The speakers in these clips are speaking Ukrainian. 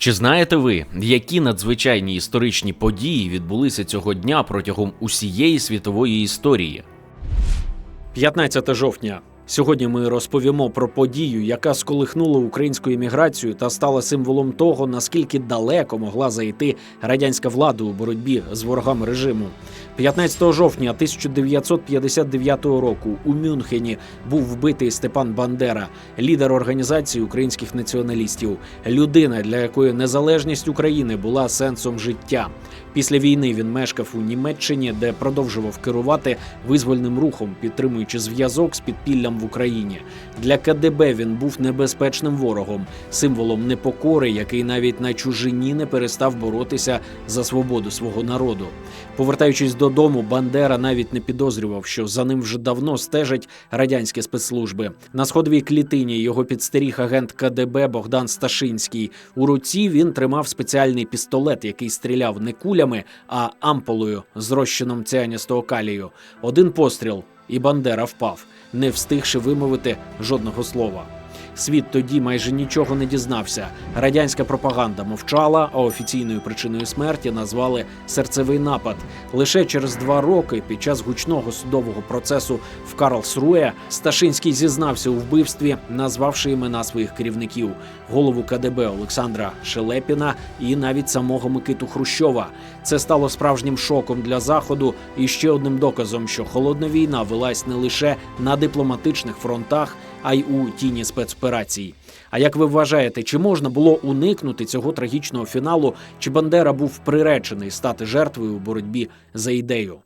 Чи знаєте ви, які надзвичайні історичні події відбулися цього дня протягом усієї світової історії? 15 жовтня. Сьогодні ми розповімо про подію, яка сколихнула українську еміграцію та стала символом того, наскільки далеко могла зайти радянська влада у боротьбі з ворогами режиму. 15 жовтня 1959 року у Мюнхені був вбитий Степан Бандера, лідер організації українських націоналістів, людина, для якої незалежність України була сенсом життя. Після війни він мешкав у Німеччині, де продовжував керувати визвольним рухом, підтримуючи зв'язок з підпіллям в Україні. Для КДБ він був небезпечним ворогом, символом непокори, який навіть на чужині не перестав боротися за свободу свого народу. Повертаючись додому, Бандера навіть не підозрював, що за ним вже давно стежать радянські спецслужби. На сходовій клітині його підстеріг агент КДБ Богдан Сташинський. У руці він тримав спеціальний пістолет, який стріляв не кулями, а ампулою з розчином ціаністого калію. Один постріл, і Бандера впав, не встигши вимовити жодного слова. Світ тоді майже нічого не дізнався. Радянська пропаганда мовчала, а офіційною причиною смерті назвали серцевий напад. Лише через два роки, під час гучного судового процесу в Карлсруе, Сташинський зізнався у вбивстві, назвавши імена своїх керівників голову КДБ Олександра Шелепіна і навіть самого Микиту Хрущова. Це стало справжнім шоком для заходу і ще одним доказом, що холодна війна велась не лише на дипломатичних фронтах, а й у тіні спецоперацій. А як ви вважаєте, чи можна було уникнути цього трагічного фіналу? Чи Бандера був приречений стати жертвою у боротьбі за ідею?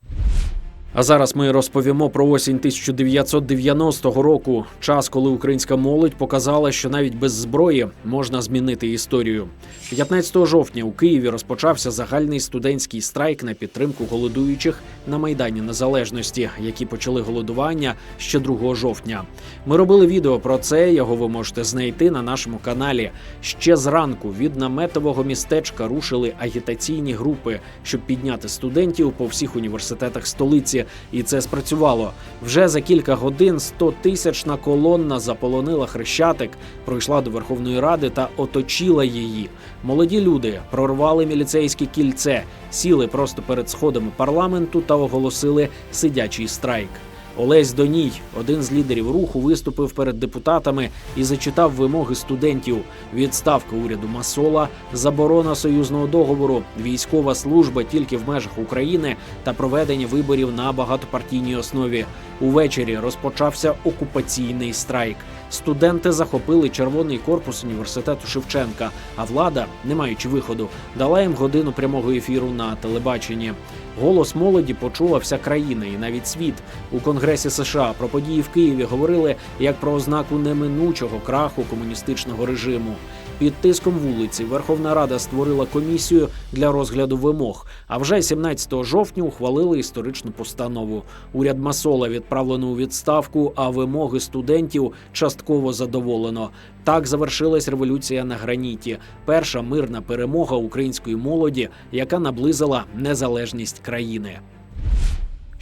А зараз ми розповімо про осінь 1990 року, час, коли українська молодь показала, що навіть без зброї можна змінити історію. 15 жовтня у Києві розпочався загальний студентський страйк на підтримку голодуючих на майдані Незалежності, які почали голодування ще 2 жовтня. Ми робили відео про це. Його ви можете знайти на нашому каналі. Ще зранку від наметового містечка рушили агітаційні групи, щоб підняти студентів по всіх університетах столиці, і це спрацювало. Вже за кілька годин 100 тисячна колонна заполонила хрещатик, пройшла до Верховної Ради та оточила її. Молоді люди прорвали міліцейське кільце, сіли просто перед сходами парламенту та оголосили сидячий страйк. Олесь Доній, один з лідерів руху, виступив перед депутатами і зачитав вимоги студентів: відставка уряду Масола, заборона союзного договору, військова служба тільки в межах України та проведення виборів на багатопартійній основі. Увечері розпочався окупаційний страйк. Студенти захопили червоний корпус університету Шевченка. А влада, не маючи виходу, дала їм годину прямого ефіру на телебаченні. Голос молоді почула вся країна і навіть світ у Конгресі США про події в Києві говорили як про ознаку неминучого краху комуністичного режиму. Під тиском вулиці Верховна Рада створила комісію для розгляду вимог. А вже 17 жовтня ухвалили історичну постанову. Уряд Масола відправлено у відставку, а вимоги студентів частково задоволено. Так завершилась революція на граніті. Перша мирна перемога української молоді, яка наблизила незалежність країни.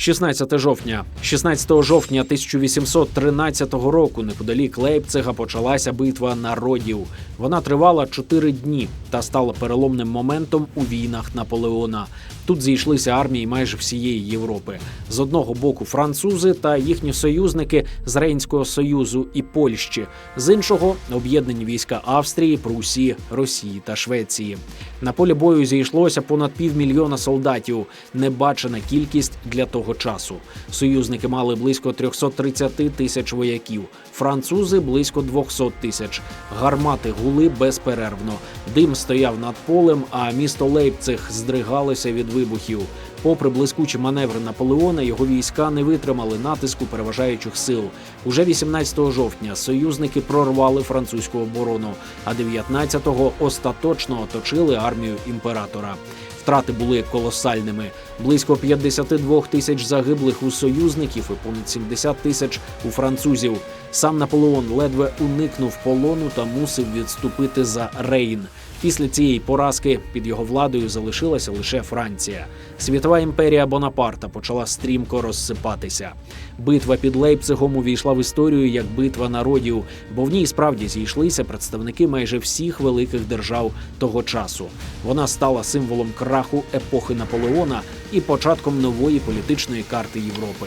16 жовтня, 16 жовтня 1813 року, неподалік Лейпцига, почалася битва народів. Вона тривала чотири дні та стала переломним моментом у війнах Наполеона. Тут зійшлися армії майже всієї Європи. З одного боку французи та їхні союзники з Рейнського союзу і Польщі, з іншого об'єднані війська Австрії, Прусії, Росії та Швеції. На полі бою зійшлося понад півмільйона солдатів, небачена кількість для того часу. Союзники мали близько 330 тисяч вояків, французи близько 200 тисяч. Гармати гули безперервно. Дим стояв над полем, а місто Лейпциг здригалося від вибухів. Попри блискучі маневри Наполеона, його війська не витримали натиску переважаючих сил. Уже 18 жовтня союзники прорвали французьку оборону, а 19-го остаточно оточили армію імператора. Втрати були колосальними: близько 52 тисяч загиблих у союзників і понад 70 тисяч у французів. Сам Наполеон ледве уникнув полону та мусив відступити за Рейн. Після цієї поразки під його владою залишилася лише Франція. Світова імперія Бонапарта почала стрімко розсипатися. Битва під Лейпцигом увійшла в історію як битва народів, бо в ній справді зійшлися представники майже всіх великих держав того часу. Вона стала символом краху епохи Наполеона і початком нової політичної карти Європи.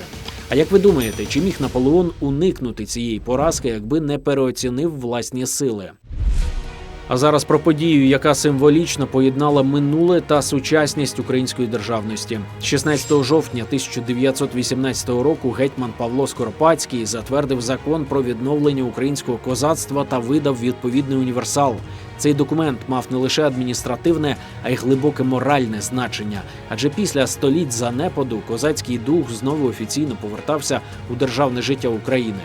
А як ви думаєте, чи міг Наполеон уникнути цієї поразки, якби не переоцінив власні сили? А зараз про подію, яка символічно поєднала минуле та сучасність української державності. 16 жовтня 1918 року гетьман Павло Скоропадський затвердив закон про відновлення українського козацтва та видав відповідний універсал. Цей документ мав не лише адміністративне, а й глибоке моральне значення. Адже після століть занепаду козацький дух знову офіційно повертався у державне життя України.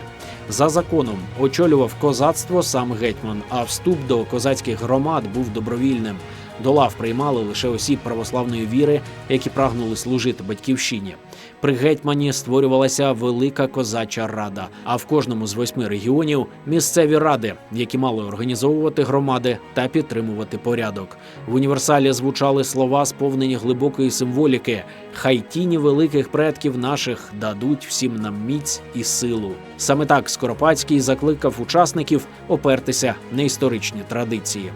За законом очолював козацтво сам гетьман, а вступ до козацьких громад був добровільним. До лав приймали лише осіб православної віри, які прагнули служити батьківщині. При гетьмані створювалася велика козача рада. А в кожному з восьми регіонів місцеві ради, які мали організовувати громади та підтримувати порядок. В універсалі звучали слова, сповнені глибокої символіки: хай тіні великих предків наших дадуть всім нам міць і силу. Саме так Скоропадський закликав учасників опертися на історичні традиції.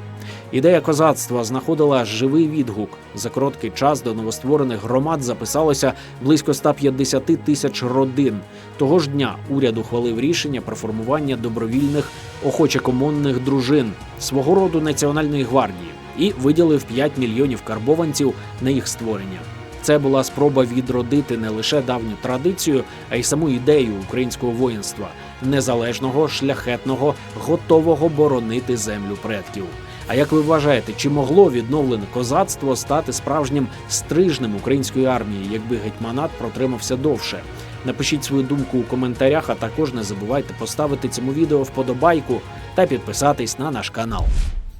Ідея козацтва знаходила живий відгук. За короткий час до новостворених громад записалося близько 150 тисяч родин. Того ж дня уряд ухвалив рішення про формування добровільних охоче-комонних дружин свого роду національної гвардії і виділив 5 мільйонів карбованців на їх створення. Це була спроба відродити не лише давню традицію, а й саму ідею українського воїнства незалежного, шляхетного, готового боронити землю предків. А як ви вважаєте, чи могло відновлене козацтво стати справжнім стрижнем української армії, якби гетьманат протримався довше? Напишіть свою думку у коментарях, а також не забувайте поставити цьому відео вподобайку та підписатись на наш канал.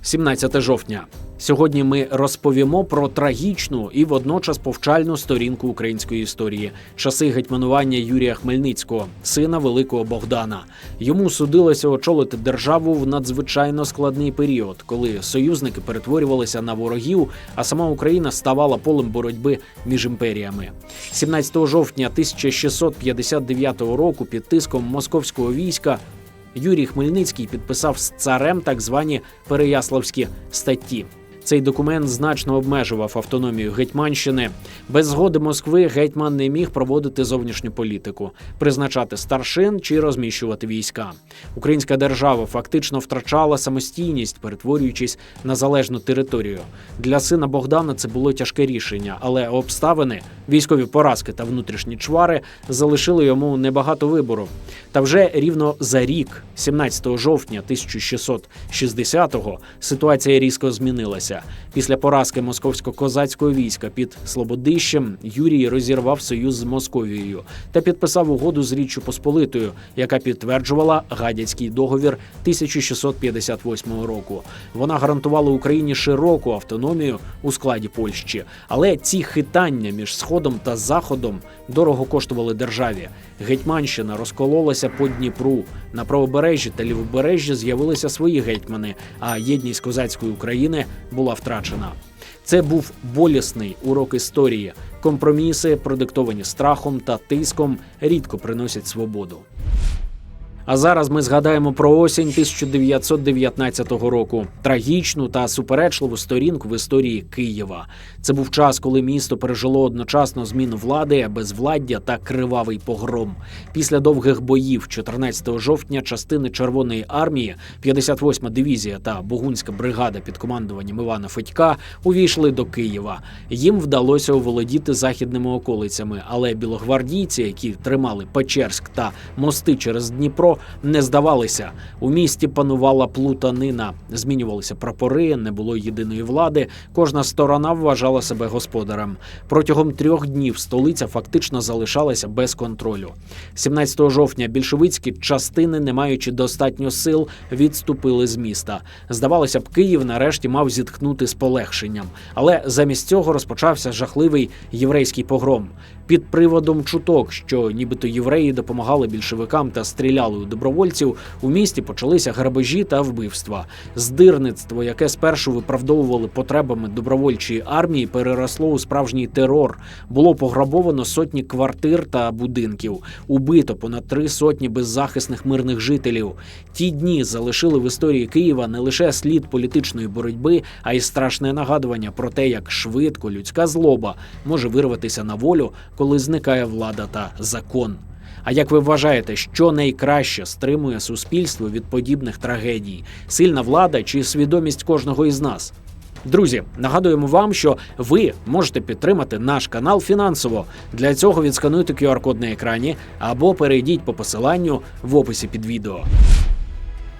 17 жовтня. Сьогодні ми розповімо про трагічну і водночас повчальну сторінку української історії часи гетьманування Юрія Хмельницького, сина великого Богдана. Йому судилося очолити державу в надзвичайно складний період, коли союзники перетворювалися на ворогів, а сама Україна ставала полем боротьби між імперіями. 17 жовтня 1659 року під тиском московського війська Юрій Хмельницький підписав з царем так звані Переяславські статті. Цей документ значно обмежував автономію Гетьманщини. Без згоди Москви гетьман не міг проводити зовнішню політику, призначати старшин чи розміщувати війська. Українська держава фактично втрачала самостійність, перетворюючись на залежну територію. Для сина Богдана це було тяжке рішення, але обставини, військові поразки та внутрішні чвари залишили йому небагато вибору. Та вже рівно за рік, 17 жовтня 1660-го, ситуація різко змінилася. Після поразки московсько-козацького війська під Слободищем Юрій розірвав союз з Московією та підписав угоду з Річчю Посполитою, яка підтверджувала гадяцький договір 1658 року. Вона гарантувала Україні широку автономію у складі Польщі, але ці хитання між сходом та заходом дорого коштували державі. Гетьманщина розкололася по Дніпру. На правобережжі та лівобережжі з'явилися свої гетьмани, а єдність козацької України була втрачена. Це був болісний урок історії. Компроміси, продиктовані страхом та тиском, рідко приносять свободу. А зараз ми згадаємо про осінь 1919 року, трагічну та суперечливу сторінку в історії Києва. Це був час, коли місто пережило одночасно зміну влади, безвладдя та кривавий погром. Після довгих боїв, 14 жовтня, частини Червоної армії, 58-ма дивізія та Богунська бригада під командуванням Івана Федька увійшли до Києва. Їм вдалося оволодіти західними околицями, але білогвардійці, які тримали Печерськ та мости через Дніпро, не здавалися. У місті панувала плутанина, змінювалися прапори, не було єдиної влади. Кожна сторона вважала себе господарем. Протягом трьох днів столиця фактично залишалася без контролю. 17 жовтня більшовицькі частини, не маючи достатньо сил, відступили з міста. Здавалося б, Київ нарешті мав зітхнути з полегшенням, але замість цього розпочався жахливий єврейський погром. Під приводом чуток, що нібито євреї допомагали більшовикам та стріляли добровольців у місті почалися грабежі та вбивства. Здирництво, яке спершу виправдовували потребами добровольчої армії, переросло у справжній терор. Було пограбовано сотні квартир та будинків, убито понад три сотні беззахисних мирних жителів. Ті дні залишили в історії Києва не лише слід політичної боротьби, а й страшне нагадування про те, як швидко людська злоба може вирватися на волю, коли зникає влада та закон. А як ви вважаєте, що найкраще стримує суспільство від подібних трагедій? Сильна влада чи свідомість кожного із нас? Друзі, нагадуємо вам, що ви можете підтримати наш канал фінансово. Для цього відскануйте QR-код на екрані або перейдіть по посиланню в описі під відео.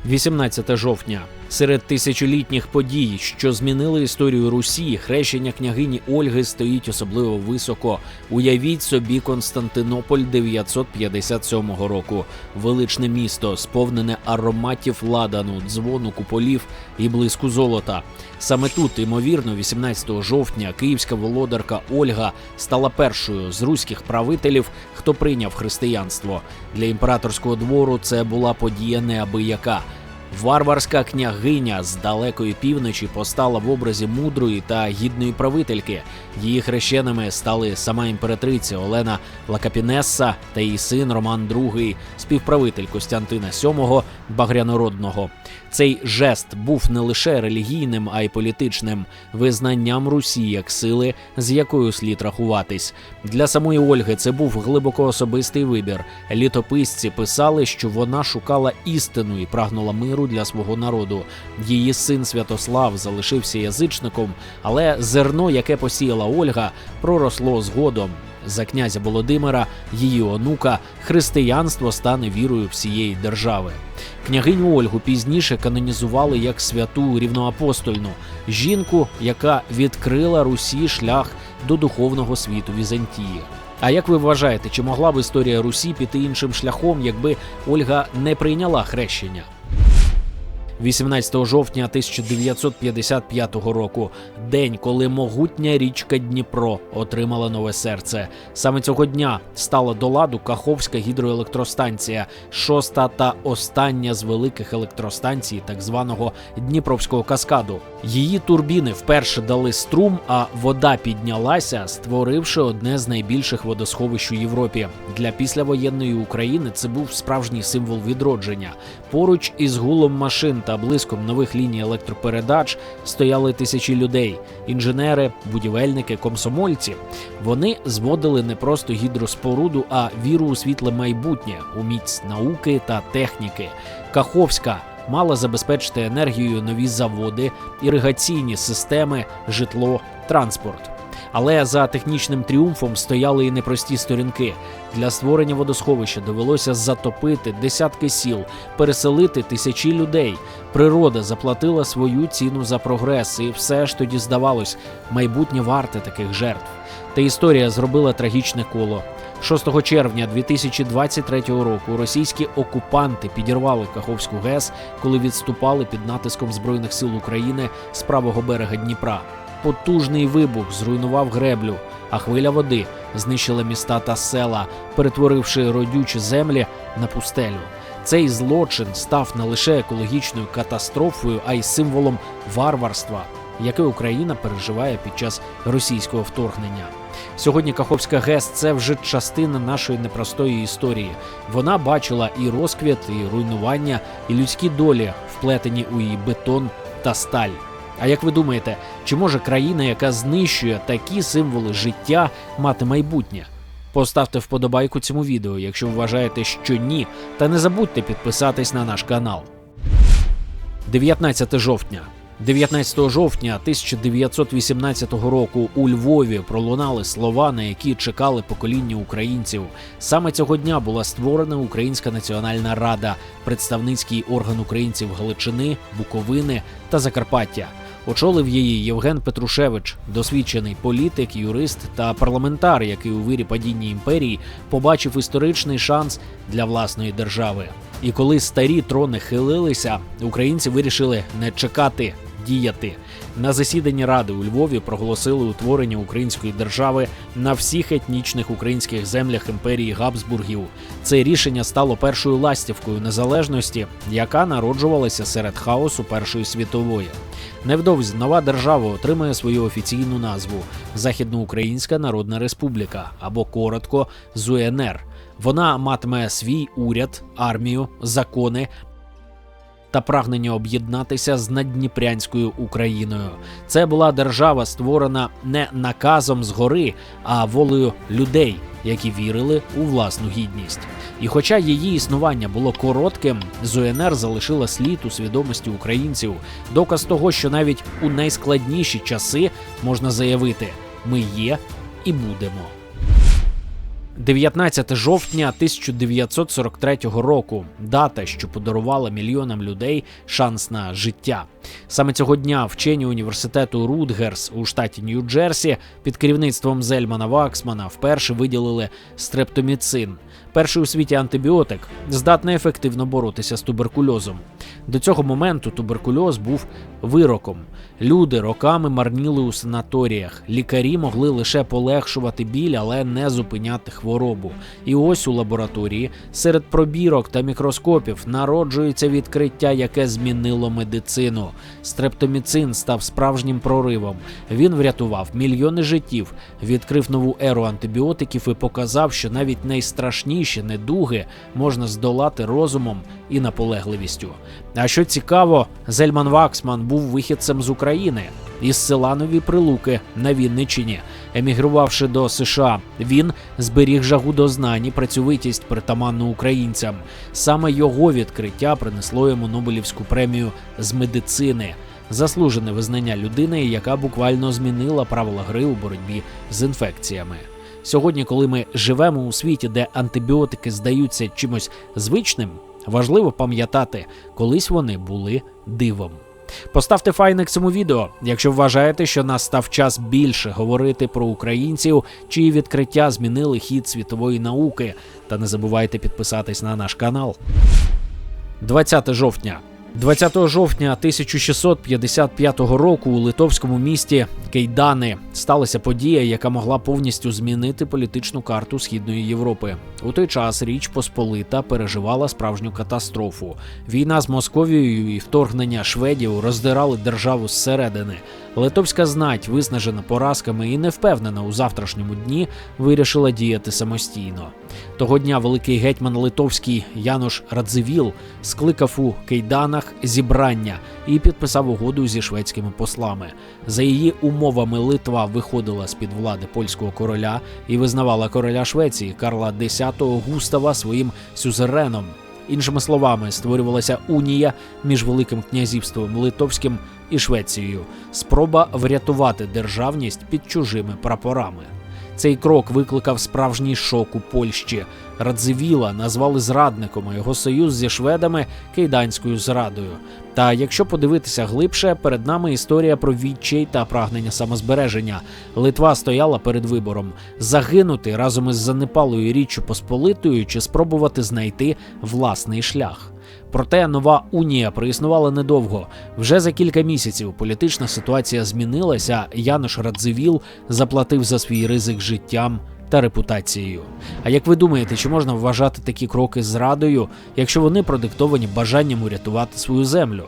18 жовтня. Серед тисячолітніх подій, що змінили історію Русі, хрещення княгині Ольги стоїть особливо високо. Уявіть собі Константинополь 957 року. Величне місто, сповнене ароматів ладану, дзвону куполів і блиску золота. Саме тут, ймовірно, 18 жовтня київська володарка Ольга стала першою з руських правителів, хто прийняв християнство. Для імператорського двору це була подія неабияка. Варварська княгиня з далекої півночі постала в образі мудрої та гідної правительки. Її хрещеними стали сама імператриця Олена Лакапінесса та її син Роман II, співправитель Костянтина VII Багрянородного. Цей жест був не лише релігійним, а й політичним визнанням Русі як сили, з якою слід рахуватись. Для самої Ольги це був глибоко особистий вибір. Літописці писали, що вона шукала істину і прагнула миру для свого народу. Її син Святослав залишився язичником, але зерно, яке посіяла Ольга, проросло згодом. За князя Володимира, її онука, християнство стане вірою всієї держави. Княгиню Ольгу пізніше канонізували як святу рівноапостольну жінку, яка відкрила Русі шлях до духовного світу Візантії. А як ви вважаєте, чи могла б історія Русі піти іншим шляхом, якби Ольга не прийняла хрещення? 18 жовтня 1955 року, день, коли могутня річка Дніпро отримала нове серце. Саме цього дня стала до ладу Каховська гідроелектростанція, шоста та остання з великих електростанцій так званого Дніпровського каскаду. Її турбіни вперше дали струм, а вода піднялася, створивши одне з найбільших водосховищ у Європі. Для післявоєнної України це був справжній символ відродження. Поруч із гулом машин та блиском нових ліній електропередач стояли тисячі людей: інженери, будівельники, комсомольці. Вони зводили не просто гідроспоруду, а віру у світле майбутнє, у міць науки та техніки. Каховська мала забезпечити енергією нові заводи, іригаційні системи, житло, транспорт. Але за технічним тріумфом стояли і непрості сторінки. Для створення водосховища довелося затопити десятки сіл, переселити тисячі людей. Природа заплатила свою ціну за прогрес, і все ж тоді здавалось, майбутнє варте таких жертв. Та історія зробила трагічне коло. 6 червня 2023 року російські окупанти підірвали Каховську ГЕС, коли відступали під натиском збройних сил України з правого берега Дніпра. Потужний вибух зруйнував греблю, а хвиля води знищила міста та села, перетворивши родючі землі на пустелю. Цей злочин став не лише екологічною катастрофою, а й символом варварства, яке Україна переживає під час російського вторгнення. Сьогодні Каховська ГЕС це вже частина нашої непростої історії. Вона бачила і розквіт, і руйнування, і людські долі, вплетені у її бетон та сталь. А як ви думаєте, чи може країна, яка знищує такі символи життя, мати майбутнє? Поставте вподобайку цьому відео, якщо вважаєте, що ні, та не забудьте підписатись на наш канал. 19 жовтня. 19 жовтня 1918 року у Львові пролунали слова, на які чекали покоління українців. Саме цього дня була створена Українська національна рада, представницький орган українців Галичини, Буковини та Закарпаття. Очолив її Євген Петрушевич, досвідчений політик, юрист та парламентар, який у вирі падіння імперії побачив історичний шанс для власної держави. І коли старі трони хилилися, українці вирішили не чекати, діяти. На засіданні ради у Львові проголосили утворення української держави на всіх етнічних українських землях імперії Габсбургів. Це рішення стало першою ластівкою незалежності, яка народжувалася серед хаосу Першої світової. Невдовзі нова держава отримає свою офіційну назву Західноукраїнська Народна Республіка або коротко ЗУНР. Вона матиме свій уряд, армію, закони. Та прагнення об'єднатися з наддніпрянською Україною. Це була держава, створена не наказом згори, а волею людей, які вірили у власну гідність. І хоча її існування було коротким, ЗУНР залишила слід у свідомості українців, доказ того, що навіть у найскладніші часи можна заявити: ми є і будемо. 19 жовтня 1943 року дата, що подарувала мільйонам людей шанс на життя. Саме цього дня вчені університету Рутгерс у штаті Нью-Джерсі під керівництвом Зельмана Ваксмана вперше виділили стрептоміцин, перший у світі антибіотик, здатний ефективно боротися з туберкульозом. До цього моменту туберкульоз був вироком. Люди роками марніли у санаторіях. Лікарі могли лише полегшувати біль, але не зупиняти хворобу. І ось у лабораторії серед пробірок та мікроскопів народжується відкриття, яке змінило медицину. Стрептоміцин став справжнім проривом. Він врятував мільйони життів, відкрив нову еру антибіотиків і показав, що навіть найстрашніші недуги можна здолати розумом і наполегливістю. А що цікаво, Зельман Ваксман був вихідцем з України із села Нові Прилуки на Вінниччині. Емігрувавши до США, він зберіг жагу до знань і працьовитість притаманну українцям. Саме його відкриття принесло йому Нобелівську премію з медицини. Заслужене визнання людини, яка буквально змінила правила гри у боротьбі з інфекціями. Сьогодні, коли ми живемо у світі, де антибіотики здаються чимось звичним, важливо пам'ятати, колись вони були дивом. Поставте файник цьому відео, якщо вважаєте, що настав час більше говорити про українців, чиї відкриття змінили хід світової науки. Та не забувайте підписатись на наш канал. 20 жовтня. 20 жовтня 1655 року у литовському місті Кейдани сталася подія, яка могла повністю змінити політичну карту східної Європи. У той час Річ Посполита переживала справжню катастрофу. Війна з Московією і вторгнення шведів роздирали державу зсередини. Литовська знать, виснажена поразками і не впевнена у завтрашньому дні, вирішила діяти самостійно. Того дня великий гетьман Литовський Януш Радзивіл скликав у Кейданах зібрання і підписав угоду зі шведськими послами. За її умовами Литва виходила з під влади польського короля і визнавала короля Швеції Карла X Густава своїм сюзереном. Іншими словами, створювалася унія між Великим князівством Литовським і Швецією, спроба врятувати державність під чужими прапорами. Цей крок викликав справжній шок у Польщі. Радзивіла назвали зрадником, а його союз зі шведами кейданською зрадою. Та якщо подивитися глибше, перед нами історія про відчай та прагнення самозбереження. Литва стояла перед вибором загинути разом із занепалою річчю Посполитою чи спробувати знайти власний шлях. Проте нова унія проіснувала недовго. Вже за кілька місяців політична ситуація змінилася. Януш Радзивіл заплатив за свій ризик життям та репутацією. А як ви думаєте, чи можна вважати такі кроки зрадою, якщо вони продиктовані бажанням урятувати свою землю?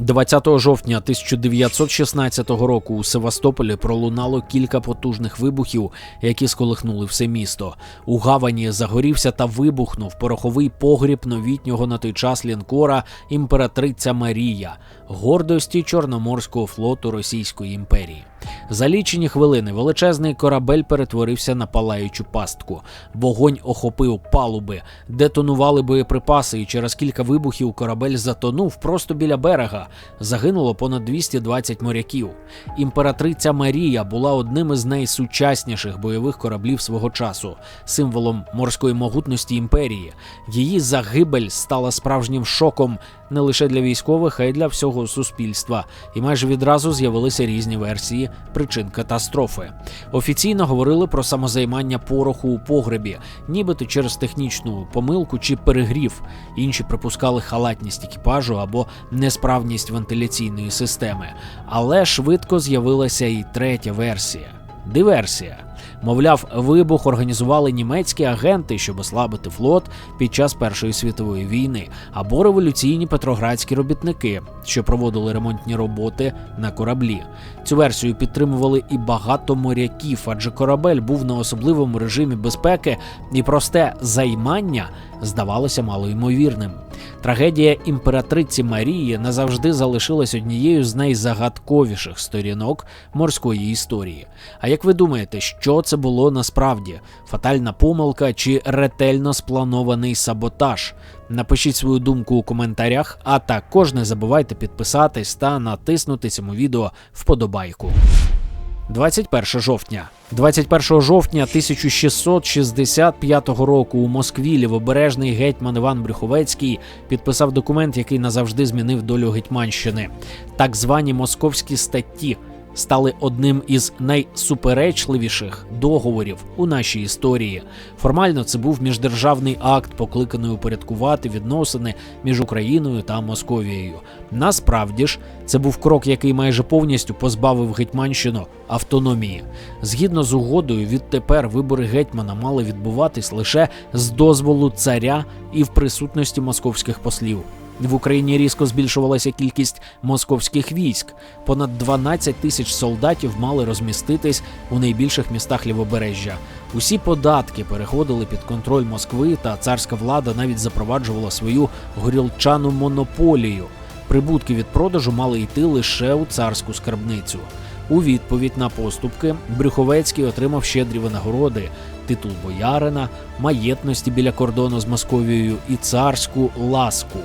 20 жовтня 1916 року у Севастополі пролунало кілька потужних вибухів, які сколихнули все місто. У гавані загорівся та вибухнув пороховий погріб новітнього на той час лінкора імператриця Марія, гордості Чорноморського флоту Російської імперії. За лічені хвилини величезний корабель перетворився на палаючу пастку. Вогонь охопив палуби, детонували боєприпаси, і через кілька вибухів корабель затонув просто біля берега. Загинуло понад 220 моряків. Імператриця Марія була одним із найсучасніших бойових кораблів свого часу, символом морської могутності імперії. Її загибель стала справжнім шоком не лише для військових, а й для всього суспільства. І майже відразу з'явилися різні версії причин катастрофи. Офіційно говорили про самозаймання пороху у погребі, нібито через технічну помилку чи перегрів. Інші припускали халатність екіпажу або несправність вентиляційної системи. Але швидко з'явилася і третя версія диверсія. Мовляв, вибух організували німецькі агенти, щоб ослабити флот під час Першої світової війни, або революційні петроградські робітники, що проводили ремонтні роботи на кораблі. Цю версію підтримували і багато моряків, адже корабель був на особливому режимі безпеки, і просте займання здавалося малоймовірним. Трагедія імператриці Марії назавжди залишилась однією з найзагадковіших сторінок морської історії. А як ви думаєте, що це було насправді? Фатальна помилка чи ретельно спланований саботаж? Напишіть свою думку у коментарях, а також не забувайте підписатись та натиснути цьому відео вподобайку. 21 жовтня. 21 жовтня 1665 року у Москві лівобережний гетьман Іван Брюховецький підписав документ, який назавжди змінив долю Гетьманщини. Так звані московські статті стали одним із найсуперечливіших договорів у нашій історії. Формально це був міждержавний акт, покликаний упорядкувати відносини між Україною та Московією. Насправді ж, це був крок, який майже повністю позбавив Гетьманщину автономії. Згідно з угодою, відтепер вибори гетьмана мали відбуватись лише з дозволу царя і в присутності московських послів. В Україні різко збільшувалася кількість московських військ. Понад 12 тисяч солдатів мали розміститись у найбільших містах лівобережжя. Усі податки переходили під контроль Москви, та царська влада навіть запроваджувала свою горілчану монополію. Прибутки від продажу мали йти лише у царську скарбницю. У відповідь на поступки Брюховецький отримав щедрі винагороди, титул боярина, маєтності біля кордону з Московією і царську ласку.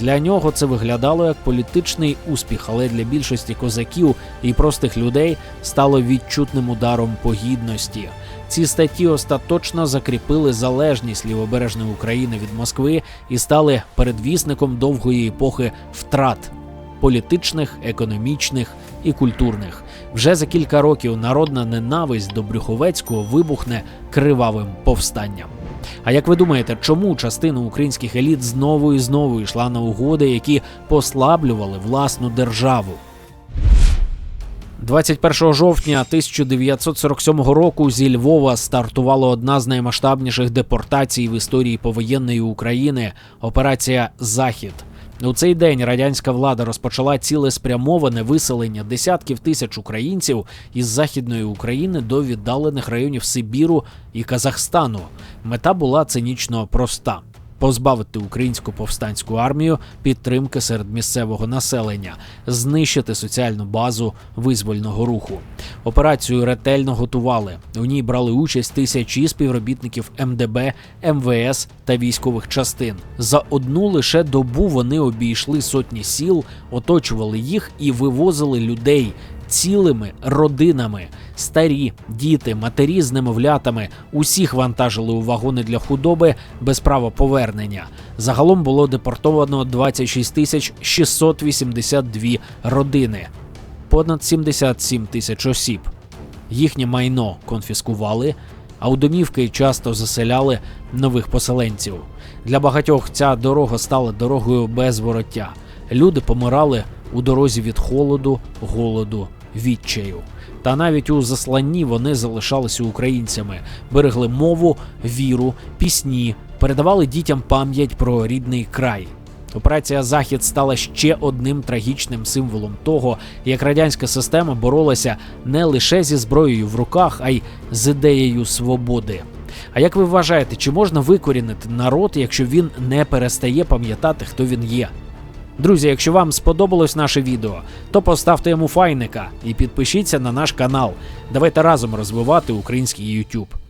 Для нього це виглядало як політичний успіх, але для більшості козаків і простих людей стало відчутним ударом по гідності. Ці статті остаточно закріпили залежність лівобережної України від Москви і стали передвісником довгої епохи втрат політичних, економічних і культурних. Вже за кілька років народна ненависть до Брюховецького вибухне кривавим повстанням. А як ви думаєте, чому частина українських еліт знову і знову йшла на угоди, які послаблювали власну державу? 21 жовтня 1947 року зі Львова стартувала одна з наймасштабніших депортацій в історії повоєнної України операція Захід. У цей день радянська влада розпочала цілеспрямоване виселення десятків тисяч українців із західної України до віддалених районів Сибіру і Казахстану. Мета була цинічно проста. Позбавити українську повстанську армію підтримки серед місцевого населення, знищити соціальну базу визвольного руху. Операцію ретельно готували. У ній брали участь тисячі співробітників МДБ, МВС та військових частин. За одну лише добу вони обійшли сотні сіл, оточували їх і вивозили людей цілими родинами. Старі, діти, матері з немовлятами усіх вантажили у вагони для худоби без права повернення. Загалом було депортовано 26 тисяч 682 родини, понад 77 тисяч осіб. Їхнє майно конфіскували, а у домівки часто заселяли нових поселенців. Для багатьох ця дорога стала дорогою без вороття. Люди помирали у дорозі від холоду, голоду, відчаю. Та навіть у засланні вони залишалися українцями, берегли мову, віру, пісні, передавали дітям пам'ять про рідний край. Операція Захід стала ще одним трагічним символом того, як радянська система боролася не лише зі зброєю в руках, а й з ідеєю свободи. А як ви вважаєте, чи можна викорінити народ, якщо він не перестає пам'ятати, хто він є? Друзі, якщо вам сподобалось наше відео, то поставте йому файника і підпишіться на наш канал. Давайте разом розвивати український YouTube.